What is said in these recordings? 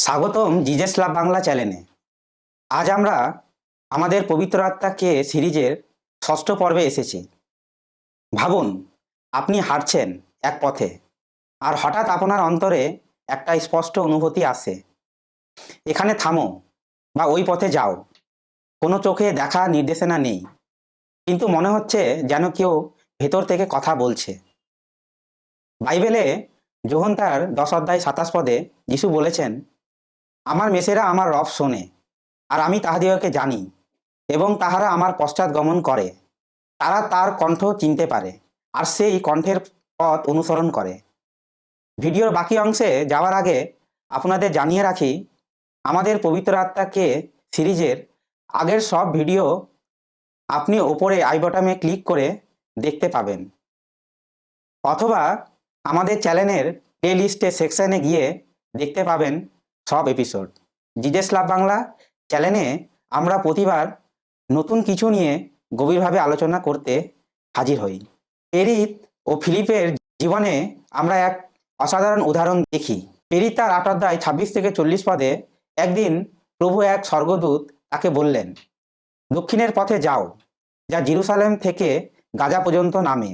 স্বাগতম জিজেস লাভ বাংলা চ্যানেলে। আজ আমরা আমাদের পবিত্র আত্মাকে সিরিজের ষষ্ঠ পর্বে এসেছি। ভাবুন, আপনি হাঁটছেন এক পথে আর হঠাৎ আপনার অন্তরে একটা স্পষ্ট অনুভূতি আসে। এখানে থামো বা ওই পথে যাও। কোনো চোখে দেখা নির্দেশনা নেই। কিন্তু মনে হচ্ছে যেন কেউ ভেতর থেকে কথা বলছে। বাইবেলে যোহন তার দশ অধ্যায় সাতাশ পদে যিশু বলেছেন আমার মেসেরা আমার রব শোনে, আর আমি তাহাদিগকে জানি এবং তাহারা আমার পশ্চাৎ গমন করে। তারা তার কণ্ঠ চিনতে পারে, আর সেই কণ্ঠের পথ অনুসরণ করে। ভিডিওর বাকি অংশে যাওয়ার আগে আপনাদের জানিয়ে রাখি, আমাদের পবিত্র আত্মাকে সিরিজের আগের সব ভিডিও আপনি ওপরে আই বটামে ক্লিক করে দেখতে পাবেন। অথবা আমাদের চ্যানেলের প্লে লিস্টে সেকশনে গিয়ে দেখতে পাবেন সব এপিসোড জিজেস লাভ বাংলা চ্যানেলে আমরা প্রতিবার নতুন কিছু নিয়ে গভীরভাবে আলোচনা করতে হাজির হই। পেরিত ও ফিলিপের জীবনে আমরা এক অসাধারণ উদাহরণ দেখি। পেরিত তার আট অধ্যায় ছাব্বিশ থেকে চল্লিশ পদে একদিন প্রভু এক স্বর্গদূত তাকে বললেন, দক্ষিণের পথে যাও, যা জিরুসালেম থেকে গাজা পর্যন্ত নামে।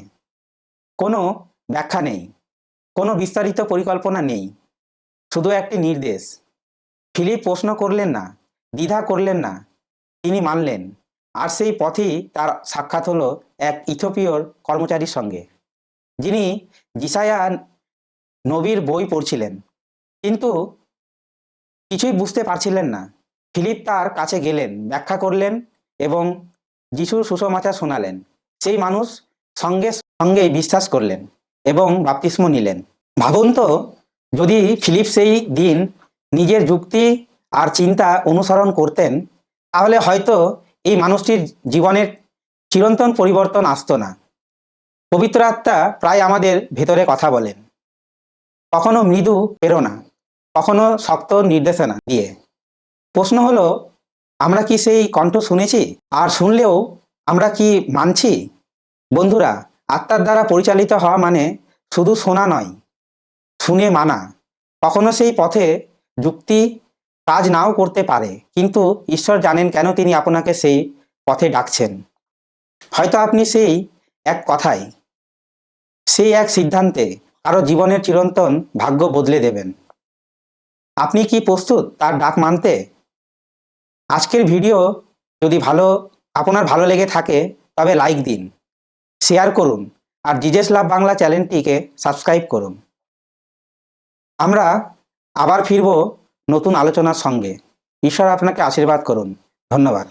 কোনো ব্যাখ্যা নেই, কোনো বিস্তারিত পরিকল্পনা নেই। শুধু একটি নির্দেশ। ফিলিপ প্রশ্ন করলেন না, দ্বিধা করলেন না, তিনি মানলেন। আর সেই পথেই তার সাক্ষাৎ হলো এক ইথোপিয়র কর্মচারীর সঙ্গে। যিনি জিসায়া নবীর বই পড়ছিলেন। কিন্তু কিছুই বুঝতে পারছিলেন না। ফিলিপ তার কাছে গেলেন, ব্যাখ্যা করলেন এবং যিশুর সুসমাচার শোনালেন। সেই মানুষ সঙ্গে সঙ্গেই বিশ্বাস করলেন এবং বাপতিস্ম নিলেন। ভাবুন তো যদি ফিলিপ সেই দিন নিজের যুক্তি আর চিন্তা অনুসরণ করতেন, তাহলে হয়তো এই মানুষটির জীবনের চিরন্তন পরিবর্তন আসতো না। পবিত্র আত্মা প্রায় আমাদের ভেতরে কথা বলেন। কখনো মৃদু প্রেরণা, কখনো শক্ত নির্দেশনা দিয়ে। প্রশ্ন হলো, আমরা কি সেই কণ্ঠ শুনেছি? আর শুনলেও আমরা কি মানছি? বন্ধুরা, আত্মার দ্বারা পরিচালিত হওয়া মানে শুধু শোনা নয় শুনে মানা। কখনো সেই পথে যুক্তি কাজ নাও করতে পারে, কিন্তু ঈশ্বর জানেন কেন তিনি আপনাকে সেই পথে ডাকছেন। হয়তো আপনি সেই এক কথায় সেই এক সিদ্ধান্তে কারও জীবনের চিরন্তন ভাগ্য বদলে দেবেন। আপনি কি প্রস্তুত তার ডাক মানতে? আজকের ভিডিও যদি ভালো, আপনার ভালো লেগে থাকে, তবে লাইক দিন, শেয়ার করুন, আর জিজেস লাভ বাংলা চ্যানেলটিকে সাবস্ক্রাইব করুন। আমরা আবার ফিরব নতুন আলোচনার সঙ্গে। ঈশ্বর আপনাকে আশীর্বাদ করুন। ধন্যবাদ।